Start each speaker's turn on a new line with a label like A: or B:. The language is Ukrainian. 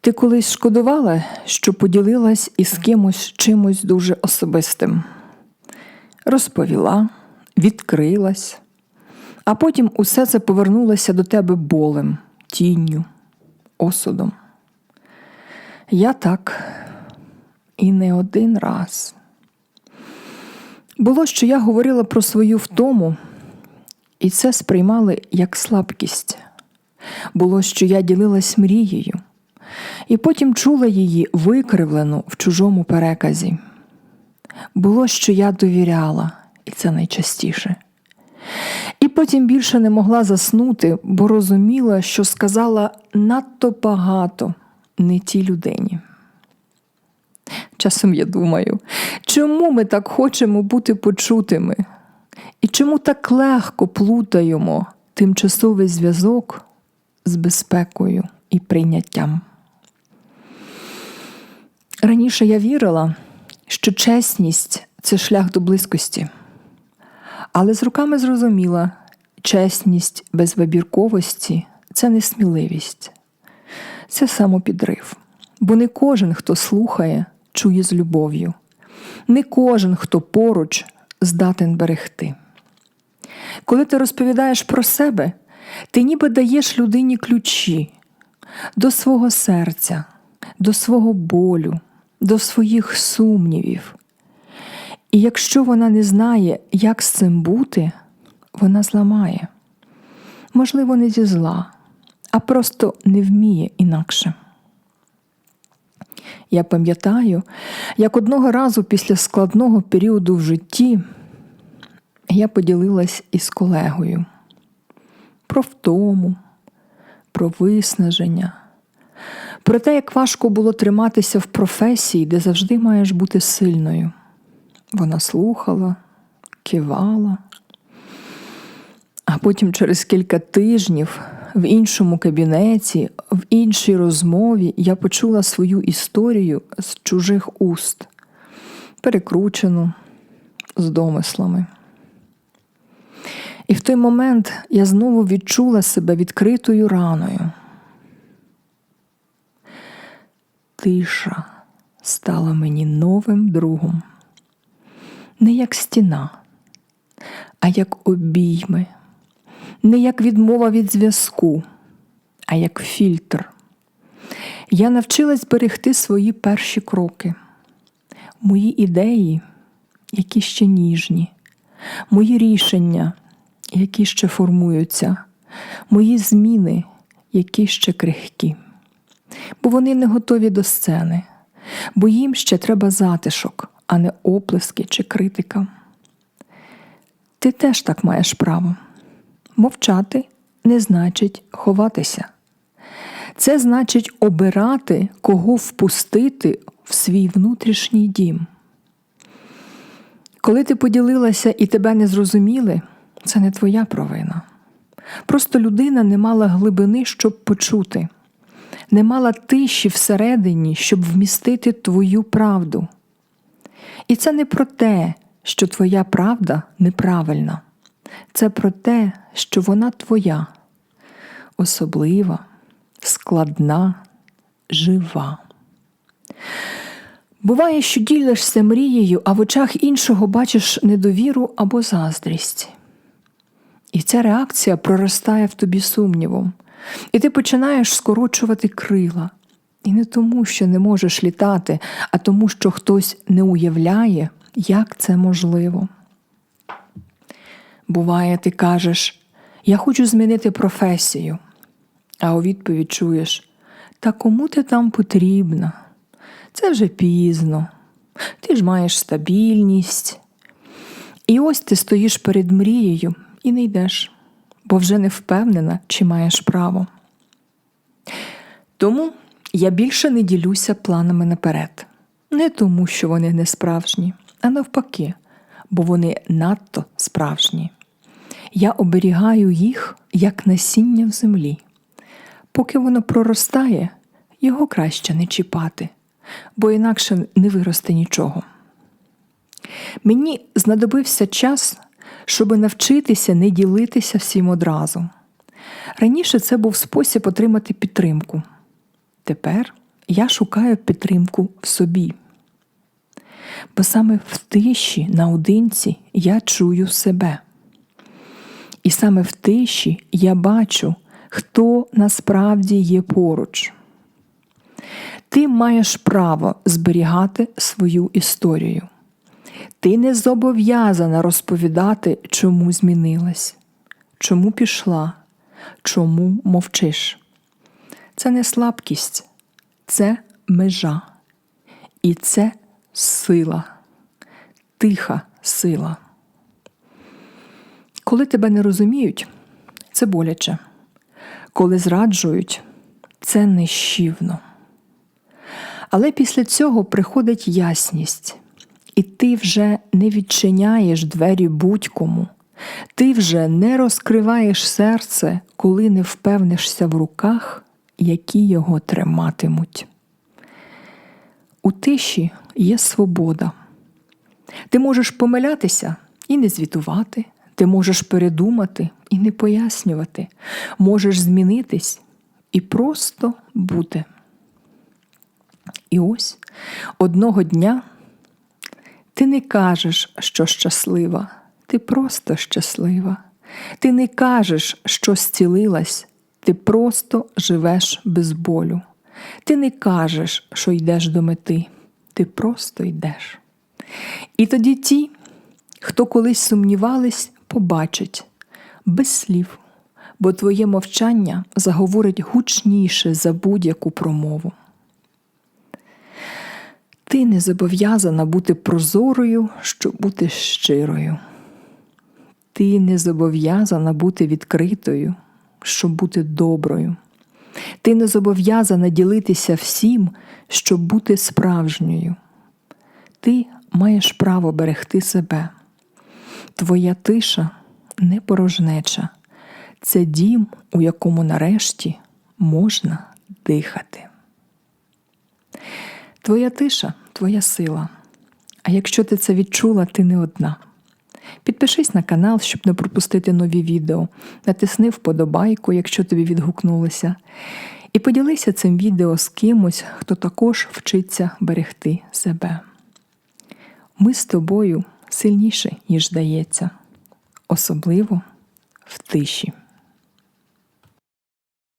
A: Ти колись шкодувала, що поділилась із кимось чимось дуже особистим, розповіла, відкрилась, а потім усе це повернулося до тебе болем, тінню, осудом. Я так і не один раз. Було, що я говорила про свою втому, і це сприймали як слабкість. Було, що я ділилась мрією, і потім чула її викривлену в чужому переказі. Було, що я довіряла, і це найчастіше. І потім більше не могла заснути, бо розуміла, що сказала надто багато не тій людині. Часом я думаю, чому ми так хочемо бути почутими? І чому так легко плутаємо тимчасовий зв'язок з безпекою і прийняттям? Раніше я вірила, що чесність це шлях до близькості, але з руками зрозуміла, чесність без вибірковості це не сміливість, це самопідрив. Бо не кожен, хто слухає, чує з любов'ю, не кожен, хто поруч, здатен берегти. Коли ти розповідаєш про себе, ти ніби даєш людині ключі до свого серця, до свого болю, до своїх сумнівів. І якщо вона не знає, як з цим бути, вона зламає. Можливо, не зі зла, а просто не вміє інакше. Я пам'ятаю, як одного разу після складного періоду в житті я поділилась із колегою про втому, про виснаження, про те, як важко було триматися в професії, де завжди маєш бути сильною. Вона слухала, кивала, а потім через кілька тижнів в іншому кабінеті, в іншій розмові я почула свою історію з чужих уст, перекручену з домислами. І в той момент я знову відчула себе відкритою раною. Тиша стала мені новим другом, не як стіна, а як обійми, не як відмова від зв'язку, а як фільтр. Я навчилась берегти свої перші кроки, мої ідеї, які ще ніжні, мої рішення, які ще формуються, мої зміни, які ще крихкі. Бо вони не готові до сцени, бо їм ще треба затишок, а не оплески чи критика. Ти теж так маєш право. Мовчати не значить ховатися. Це значить обирати, кого впустити в свій внутрішній дім. Коли ти поділилася і тебе не зрозуміли, це не твоя провина. Просто людина не мала глибини, щоб почути, не мала тиші всередині, щоб вмістити твою правду. І це не про те, що твоя правда неправильна. Це про те, що вона твоя, особлива, складна, жива. Буває, що ділишся мрією, а в очах іншого бачиш недовіру або заздрість. І ця реакція проростає в тобі сумнівом, і ти починаєш скорочувати крила. І не тому, що не можеш літати, а тому, що хтось не уявляє, як це можливо. Буває, ти кажеш, я хочу змінити професію, а у відповідь чуєш, та кому ти там потрібна? Це вже пізно, ти ж маєш стабільність. І ось ти стоїш перед мрією і не йдеш, бо вже не впевнена, чи маєш право. Тому я більше не ділюся планами наперед, не тому, що вони не справжні, а навпаки, бо вони надто справжні. Я оберігаю їх як насіння в землі. Поки воно проростає, його краще не чіпати, бо інакше не виросте нічого. Мені знадобився час, щоб навчитися не ділитися всім одразу. Раніше це був спосіб отримати підтримку. Тепер я шукаю підтримку в собі. Бо саме в тиші наодинці я чую себе. І саме в тиші я бачу, хто насправді є поруч. Ти маєш право зберігати свою історію. Ти не зобов'язана розповідати, чому змінилась, чому пішла, чому мовчиш. Це не слабкість, це межа. І це сила, тиха сила. Коли тебе не розуміють, це боляче. Коли зраджують, це нищівно. Але після цього приходить ясність, і ти вже не відчиняєш двері будь-кому, ти вже не розкриваєш серце, коли не впевнишся в руках, які його триматимуть. У тиші є свобода. Ти можеш помилятися і не звітувати, ти можеш передумати і не пояснювати, можеш змінитись і просто бути. І ось одного дня ти не кажеш, що щаслива, ти просто щаслива. Ти не кажеш, що зцілилась, ти просто живеш без болю. Ти не кажеш, що йдеш до мети, ти просто йдеш. І тоді ті, хто колись сумнівались, побачать без слів, бо твоє мовчання заговорить гучніше за будь-яку промову. Ти не зобов'язана бути прозорою, щоб бути щирою. Ти не зобов'язана бути відкритою, щоб бути доброю. Ти не зобов'язана ділитися всім, щоб бути справжньою. Ти маєш право берегти себе. Твоя тиша не порожнеча, це дім, у якому нарешті можна дихати. Твоя тиша твоя сила. А якщо ти це відчула, ти не одна. Підпишись на канал, щоб не пропустити нові відео, натисни вподобайку, якщо тобі відгукнулося, і поділися цим відео з кимось, хто також вчиться берегти себе. Ми з тобою сильніші, ніж здається, особливо в тиші.